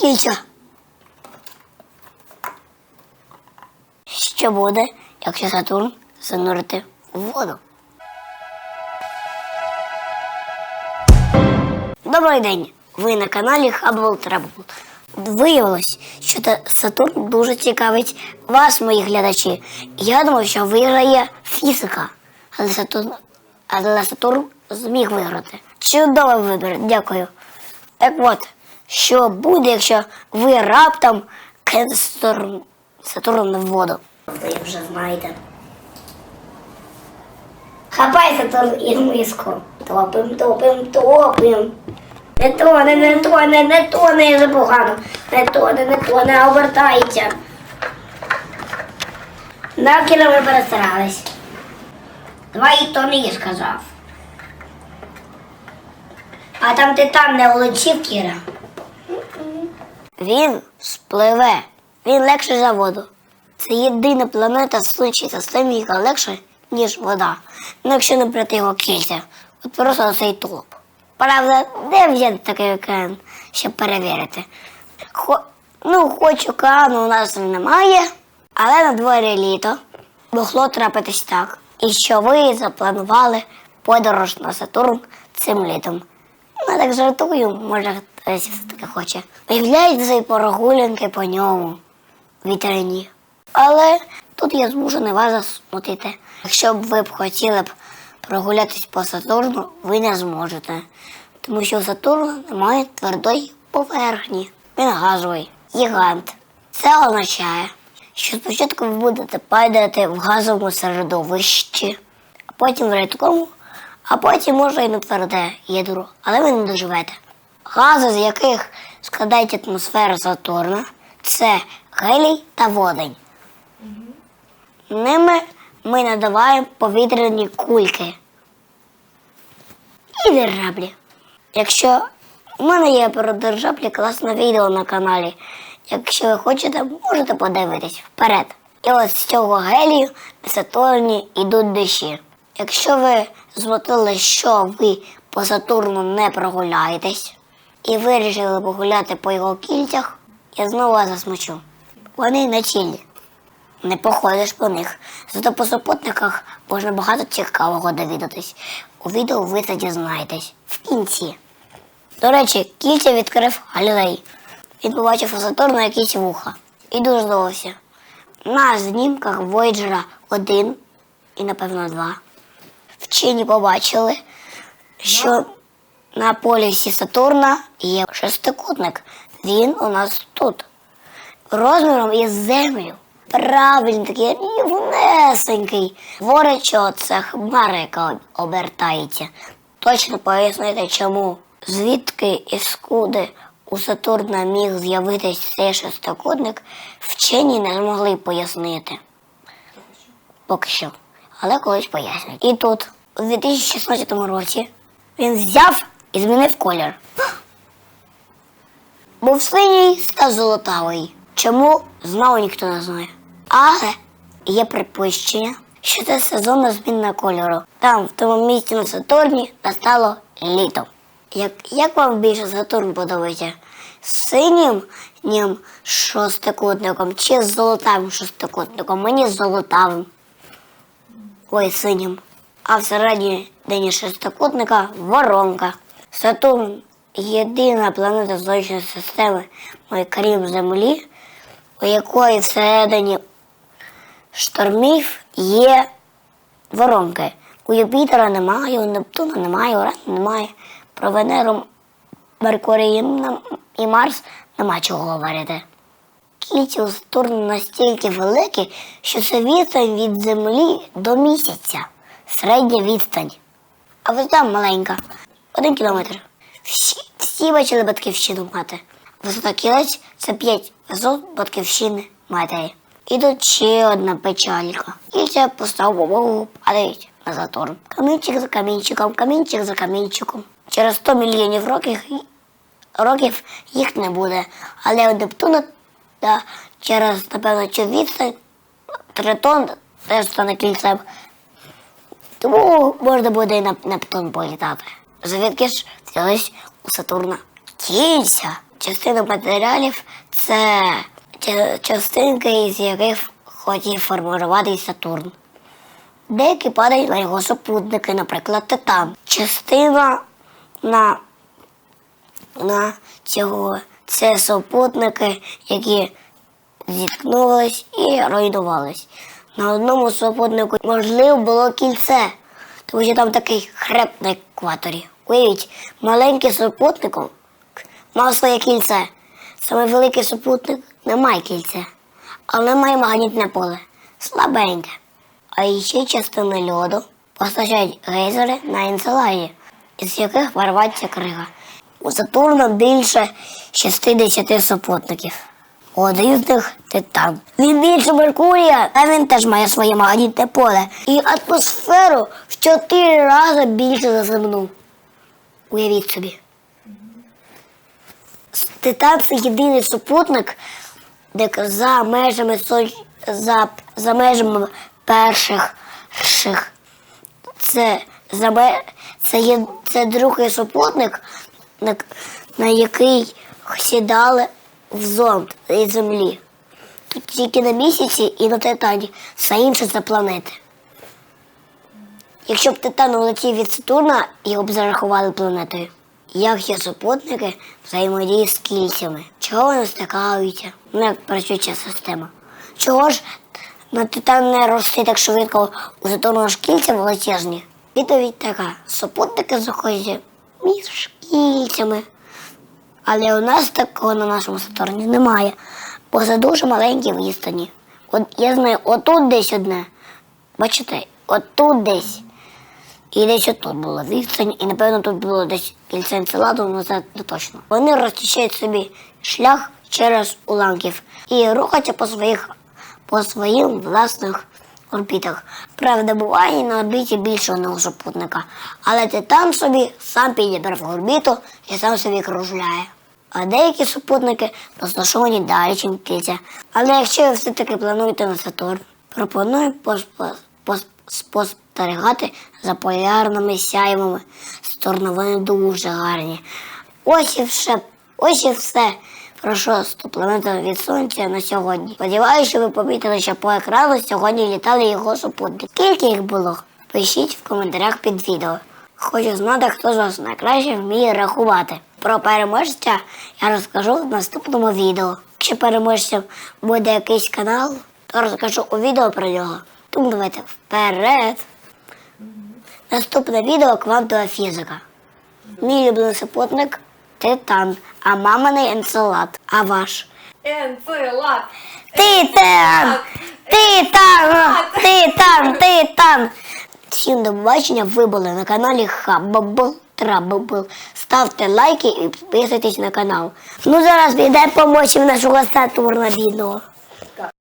кільця. Що буде, якщо Сатурн занурити в воду? Добрий день! Ви на каналі Hubble Trouble. Виявилось, що Сатурн дуже цікавить вас, мої глядачі. Я думав, що виграє фізика. Але Сатурн, але Сатурн зміг виграти. Чудовий вибір, дякую. Так от, що буде, якщо ви раптом кинете Сатурн, в воду? Ви вже знаєте. Хапай Сатурн і миску. Топим, топим, топим. Не тоне, не тоне, не тоне, я погано. Не тоне, не тоне, обертається. На кіно ми перестарались. Два і тони я сказав. А там титан не улетів, Кіра. Він спливе. Він легший за воду. Це єдина планета в сонячній системі, яка легша, ніж вода. Ну, якщо не брати його кільця. От просто цей толп. Правда, де взяти такий океан, щоб перевірити? Хо... Ну, хоч океану у нас немає, але на дворі літо могло трапитись так. І що ви запланували подорож на Сатурн цим літом. Ну, так жартую, може хтось все-таки хоче. Виявляється і прогулянки по ньому вітряні. Але тут я змушений вас засмутити. Якщо б ви б хотіли б прогулятись по Сатурну, ви не зможете. Тому що у Сатурну немає твердої поверхні. Він газовий, гігант. Це означає, що спочатку ви будете падати в газовому середовищі, а потім в рідкому, а потім може і на тверде ядро, але ви не доживете. Гази, з яких складається атмосфера Сатурна, це гелій та водень. Ними ми надаваємо повітряні кульки і диржаблі. Якщо у мене є про диржаблі класне відео на каналі. Якщо ви хочете, можете подивитись вперед. І от з цього гелію на Сатурні йдуть дощі. Якщо ви змотили, що ви по Сатурну не прогуляєтесь і вирішили погуляти по його кільцях, я знову засмучу. Вони на чілі. Не походиш по них. Зато по супутниках можна багато цікавого довідатись. У відео ви це дізнаєтесь в кінці. До речі, кільця відкрив Галілей. Він побачив у Сатурна якісь вуха і дуже здивався. На знімках Voyager 1 і, напевно, 2 вчені побачили, що на полюсі Сатурна є шестикутник. Він у нас тут. Розміром із землю. Правильно, такий рівнесенький. Говорить, що це хмара, яка обертається. Точно пояснити, чому. Звідки і скуди у Сатурна міг з'явитись цей шестикутник, вчені не змогли пояснити. Поки що. Але колись пояснять. І тут, у 2016 році, він взяв і змінив колір. Був синій став золотавий. Чому знову ніхто не знає. Але є припущення, що це сезонна зміна кольору. Там, в тому місці на Сатурні, настало літо. Як, як вам більше Сатурн подобається? З синім ним шостикутником чи з золотавим шостикутником? Мені з золотавим. Ой, синім. А всередині дині шестикутника воронка. Сатурн єдина планета сонячної системи, крім Землі, у якої всередині штормів є воронки. У Юпітера немає, у Нептуна немає, у немає. Про Венеру, Меркурій і Марс нема чого говорити. Кільці у Сатурна настільки великі, що це відстань від Землі до місяця. Середня відстань. А висота маленька. Один кілометр. Всі, всі бачили батьківщину мати. Висота кілець це 5 висот батьківщини матері. І тут ще одна печалька. Кільця постав Богу падають на Сатурн. Камінчик за камінчиком, камінчик за камінчиком. Через 100 мільйонів років, років їх не буде. Але у Нептуна та через, напевно, цю відстань Тритон теж стане кільцем. Тому можна буде і на Нептун політати. Звідки ж взялись у Сатурна кільця? частина матеріалів це частинки, із яких хотів формуватися Сатурн. Деякі падають на його супутники, наприклад, Титан. Частина на, на цього це супутники, які зіткнулись і руйнувались. На одному супутнику можливо було кільце, тому що там такий хребт на екваторі. Уявіть, маленький супутник мав своє кільце. Саме великий супутник не має кільця, але має магнітне поле. Слабеньке. А ще частини льоду постачають гейзери на інселаді, із яких вирвається крига. У Сатурна більше 60 супутників. Один з титан. Він більше Меркурія, а він теж має своє магнітне поле. І атмосферу в 4 рази більше за земну. Уявіть собі. Титан це єдиний супутник, де за межами за, за межами перших ших. Це, за, це, є, це другий супутник, на, на який сідали в зонд від землі. Тут тільки на місяці і на Титані, все інше це планети. Якщо б Титан улетів від Сатурна, його б зарахували планетою. Як є супутники взаємодіють з кільцями? Чого вони стикаються? Ну, як працює система? Чого ж на Титан не рости так швидко у Сатурна ж кільця величезні? Відповідь така: супутники знаходяться між кільцями. Але у нас такого на нашому Сатурні немає, бо це дуже маленькі відстані. От я знаю, отут десь одне. Бачите, отут десь. І десь отут було відстань, і напевно тут було десь кільце енцеладу, але це не точно. Вони розчищають собі шлях через уламків і рухаються по своїх по своїм власних орбітах. Правда, буває на орбіті більше одного супутника, але титан собі сам підібрав орбіту і сам собі кружляє. А деякі супутники розташовані далі, ніж кільця. Але якщо ви все-таки плануєте на Сатурн, пропоную пос- пос- спостерігати за полярними сяйвами. Сатурна вони дуже гарні. Ось і все. Ось і все. Про шосту планету від сонця на сьогодні. Сподіваюся, що ви помітили, що по екрану сьогодні літали його супутники. Скільки їх було? Пишіть в коментарях під відео. Хочу знати, хто з вас найкраще вміє рахувати. Про переможця я розкажу в наступному відео. Якщо переможцем буде якийсь канал, то розкажу у відео про нього. Тому давайте вперед. Наступне відео квантова фізика. Мій улюблений супутник Титан, а маминий енцелад. А ваш? Енцелад. Титан! Титан! Титан! Титан! Всім до побачення. Ви були на каналі Хабабл Трабабл. Ставте лайки і підписуйтесь на канал. Ну зараз піде помочі нашого статурна бідного.